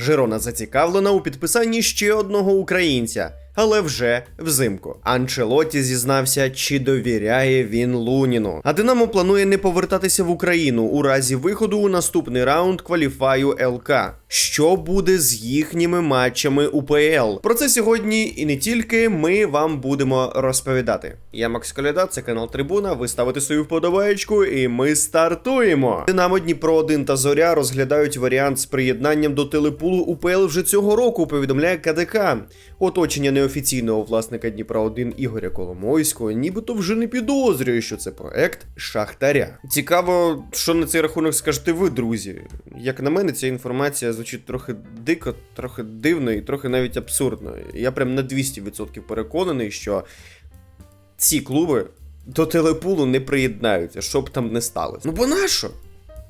Жирона зацікавлена у підписанні ще одного українця, але вже взимку. Анчелоті зізнався, чи довіряє він Луніну. А Динамо планує не повертатися в Україну у разі виходу у наступний раунд кваліфаю ЛК. Що буде з їхніми матчами УПЛ? Про це сьогодні і не тільки ми вам будемо розповідати. Я Макс Коляда, це канал Трибуна. Ви ставите свою вподобаєчку, і ми стартуємо. Динамо Дніпро 1 та Зоря розглядають варіант з приєднанням до телепулу УПЛ вже цього року. Повідомляє КДК. Оточення неофіційного власника Дніпра 1 Ігоря Коломойського, нібито вже не підозрює, що це проект Шахтаря. Цікаво, що на цей рахунок скажете ви, друзі. Як на мене, ця інформація звучить трохи дико, трохи дивно і трохи навіть абсурдно. Я прям на 200% переконаний, що ці клуби до телепулу не приєднаються, що б там не сталося. Ну бо нащо?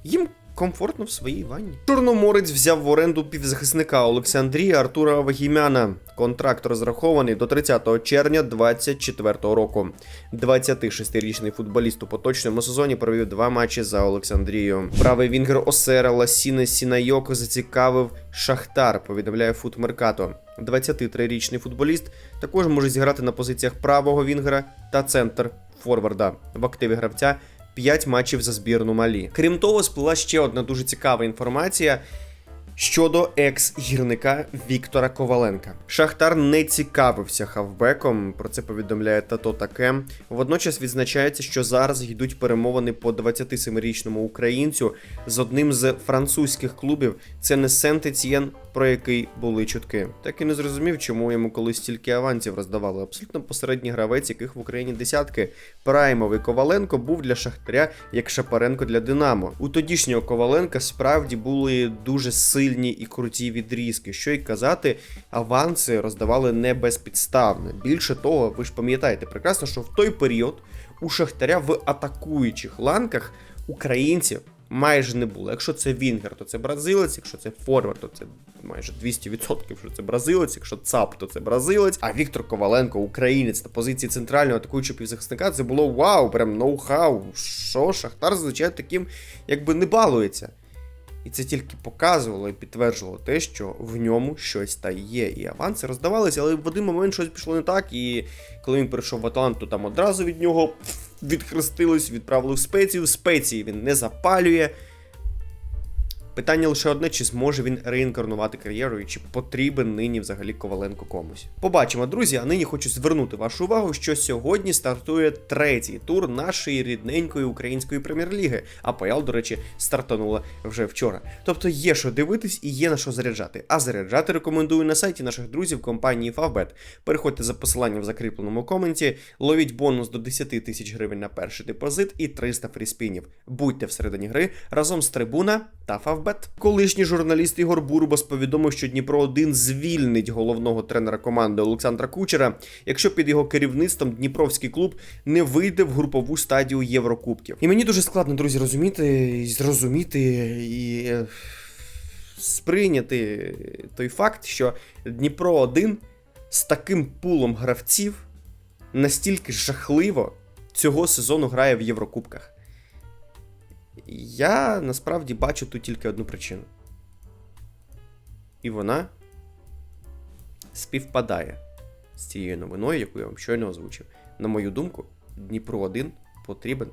Їм комфортно в своїй ванні. Чорноморець взяв в оренду півзахисника Олександрія Артура Вагімяна. Контракт розрахований до 30 червня 2024 року. 26-річний футболіст у поточному сезоні провів два матчі за Олександрію. Правий вінгер Осера Ласіне Сінайоко зацікавив Шахтар, повідомляє Футмеркато. 23-річний футболіст також може зіграти на позиціях правого вінгера та центр форварда в активі гравця 5 матчів за збірну Малі. Крім того, сплила ще одна дуже цікава інформація. Щодо екс-гірника Віктора Коваленка, Шахтар не цікавився хавбеком. Про це повідомляє Тато таке. Водночас відзначається, що зараз йдуть перемовини по 27-річному українцю з одним з французьких клубів. Це не Сент-Етьєн, про який були чутки. Так і не зрозумів, чому йому колись стільки авансів роздавали. Абсолютно посередній гравець, яких в Україні десятки. Праймовий Коваленко був для Шахтаря як Шапаренко для Динамо. У тодішнього Коваленка справді були дуже сильні і круті відрізки. Що й казати, аванси роздавали не безпідставно. Більше того, ви ж пам'ятаєте прекрасно, що в той період у Шахтаря в атакуючих ланках українців. Майже не було. Якщо це Вінгер, то це бразилець, якщо це Форвард, то це майже 200%, що це бразилець, якщо ЦАП, то це бразилець. А Віктор Коваленко, українець на позиції центрального атакуючого півзахисника, це було вау, прям ноу-хау. Що Шахтар зазвичай таким якби не балується. І це тільки показувало і підтверджувало те, що в ньому щось та є. І аванси роздавалися, але в один момент щось пішло не так. І коли він прийшов в Атланту, там одразу від нього відхрестились, відправили в спецію. Спеції він не запалює. Питання лише одне: чи зможе він реінкарнувати кар'єру, і чи потрібен нині взагалі Коваленко комусь. Побачимо, друзі. А нині хочу звернути вашу увагу, що сьогодні стартує третій тур нашої рідненької української прем'єр-ліги. АПЛ, до речі, стартанула вже вчора. Тобто є що дивитись і є на що заряджати. А заряджати рекомендую на сайті наших друзів компанії Favbet. Переходьте за посиланням в закріпленому коменті, ловіть бонус до 10 тисяч гривень на перший депозит і 300 фріспінів. Будьте всередині гри разом з трибуна та Favbet. Колишній журналіст Ігор Бурбас повідомив, що Дніпро 1 звільнить головного тренера команди Олександра Кучера, якщо під його керівництвом Дніпровський клуб не вийде в групову стадію Єврокубків. І мені дуже складно, друзі, розуміти і зрозуміти і е, сприйняти той факт, що Дніпро 1 з таким пулом гравців настільки жахливо цього сезону грає в Єврокубках. Я насправді бачу тут тільки одну причину. І вона співпадає з цією новиною, яку я вам щойно озвучив. На мою думку, Дніпро 1 потрібен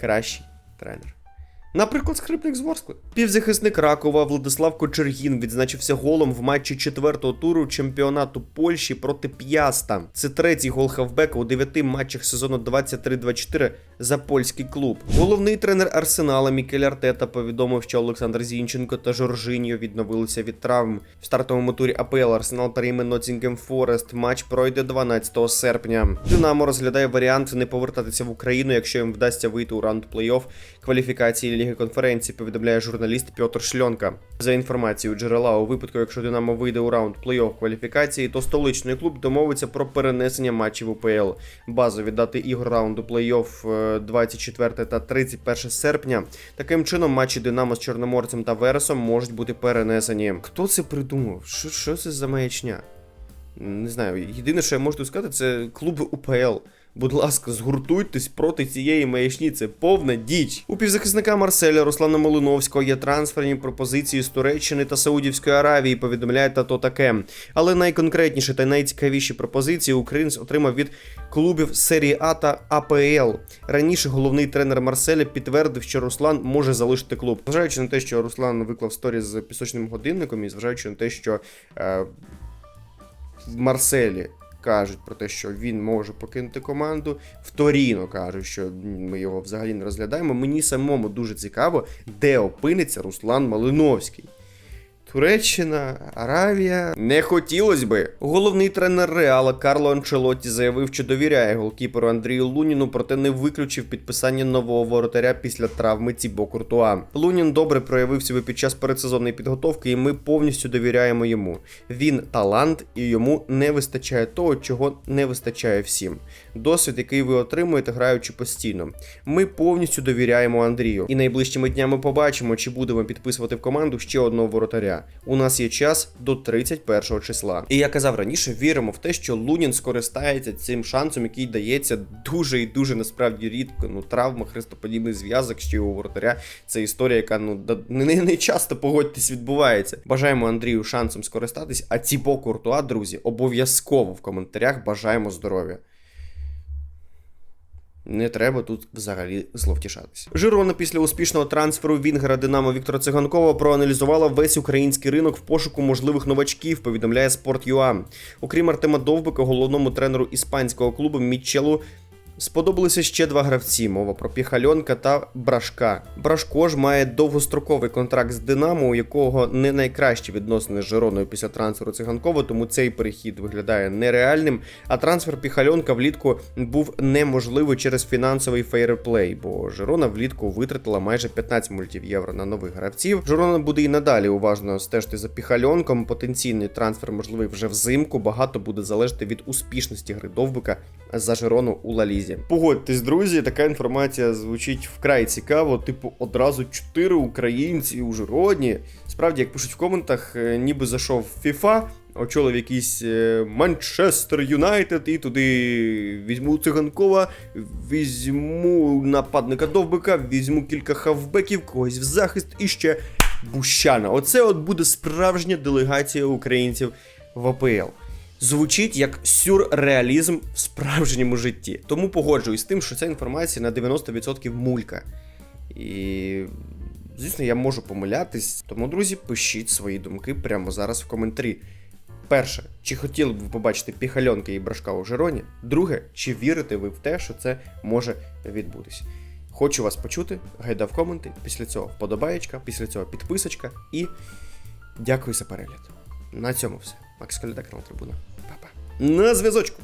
кращий тренер. Наприклад, скрипник з Ворскли. Півзахисник Ракова Владислав Кочергін відзначився голом в матчі четвертого туру чемпіонату Польщі проти П'яста. Це третій гол хавбека у дев'яти матчах сезону 23-24 за польський клуб. Головний тренер Арсенала Мікель Артета повідомив, що Олександр Зінченко та Жоржиньо відновилися від травм. В стартовому турі АПЛ Арсенал прийме Ноттінгем Форест. Матч пройде 12 серпня. Динамо розглядає варіант не повертатися в Україну, якщо їм вдасться вийти у раунд плей-офф кваліфікації конференції, повідомляє журналіст Пьотр Шльонка. За інформацією джерела, у випадку, якщо Динамо вийде у раунд плей-офф кваліфікації, то столичний клуб домовиться про перенесення матчів УПЛ. Базові дати ігор раунду плей-офф е, 24 та 31 серпня. Таким чином, матчі Динамо з Чорноморцем та Вересом можуть бути перенесені. Хто це придумав? Що, що це за маячня? Не знаю. Єдине, що я можу сказати, це клуб УПЛ. Будь ласка, згуртуйтесь проти цієї маячні. Це повна діч. У півзахисника Марселя Руслана Малиновського є трансферні пропозиції з Туреччини та Саудівської Аравії. Повідомляє та то таке. Але найконкретніші та найцікавіші пропозиції українець отримав від клубів серії А та АПЛ. Раніше головний тренер Марселя підтвердив, що Руслан може залишити клуб. Зважаючи на те, що Руслан виклав сторіс з пісочним годинником, і зважаючи на те, що е, в Марселі кажуть про те, що він може покинути команду. В Торіно кажуть, що ми його взагалі не розглядаємо. Мені самому дуже цікаво, де опиниться Руслан Малиновський. Туреччина, Аравія. Не хотілося би. Головний тренер Реала Карло Анчелотті заявив, що довіряє голкіперу Андрію Луніну, проте не виключив підписання нового воротаря після травми Цібо Куртуа. Лунін добре проявив себе під час передсезонної підготовки, і ми повністю довіряємо йому. Він талант, і йому не вистачає того, чого не вистачає всім. Досвід, який ви отримуєте, граючи постійно. Ми повністю довіряємо Андрію. І найближчими днями побачимо, чи будемо підписувати в команду ще одного воротаря. У нас є час до 31 числа. І я казав раніше, віримо в те, що Лунін скористається цим шансом, який дається дуже і дуже насправді рідко. Ну, травма, хрестоподібний зв'язок ще й у воротаря. Це історія, яка ну не, не, часто погодьтесь відбувається. Бажаємо Андрію шансом скористатись, а Цібо Куртуа, друзі, обов'язково в коментарях бажаємо здоров'я. Не треба тут взагалі зловтішатися. Жирона після успішного трансферу Вінгера Динамо Віктора Циганкова проаналізувала весь український ринок в пошуку можливих новачків. Повідомляє Sport.ua. Окрім Артема Довбика, головному тренеру іспанського клубу Мітчелу. Сподобалися ще два гравці: мова про Піхальонка та Брашка. Брашко ж має довгостроковий контракт з Динамо, у якого не найкращі відносини з Жироною після трансферу циганкова, тому цей перехід виглядає нереальним. А трансфер Піхальонка влітку був неможливий через фінансовий фейерплей, бо Жирона влітку витратила майже 15 мультів євро на нових гравців. Жирона буде і надалі уважно стежити за Піхальонком. Потенційний трансфер можливий вже взимку. Багато буде залежати від успішності гри Довбика за Жирону у Лалізі. Погодьтесь, друзі, така інформація звучить вкрай цікаво. Типу, одразу чотири українці у Жироні. Справді, як пишуть в коментах, е, ніби зайшов FIFA, очолив якийсь е, Манчестер Юнайтед і туди візьму циганкова, візьму нападника Довбика, візьму кілька хавбеків, когось в захист і ще Бущана. Оце от буде справжня делегація українців в АПЛ. Звучить як сюрреалізм в справжньому житті. Тому погоджуюсь з тим, що ця інформація на 90% мулька. І, звісно, я можу помилятись. Тому, друзі, пишіть свої думки прямо зараз в коментарі. Перше, чи хотіли б ви побачити піхальонки і брашка у Жероні? Друге, чи вірите ви в те, що це може відбутись? Хочу вас почути, гайда в коменти, після цього вподобаєчка, після цього підписочка і дякую за перегляд. На цьому все. Макс Коляда, канал Трибуна. Па-па. На зв'язочку!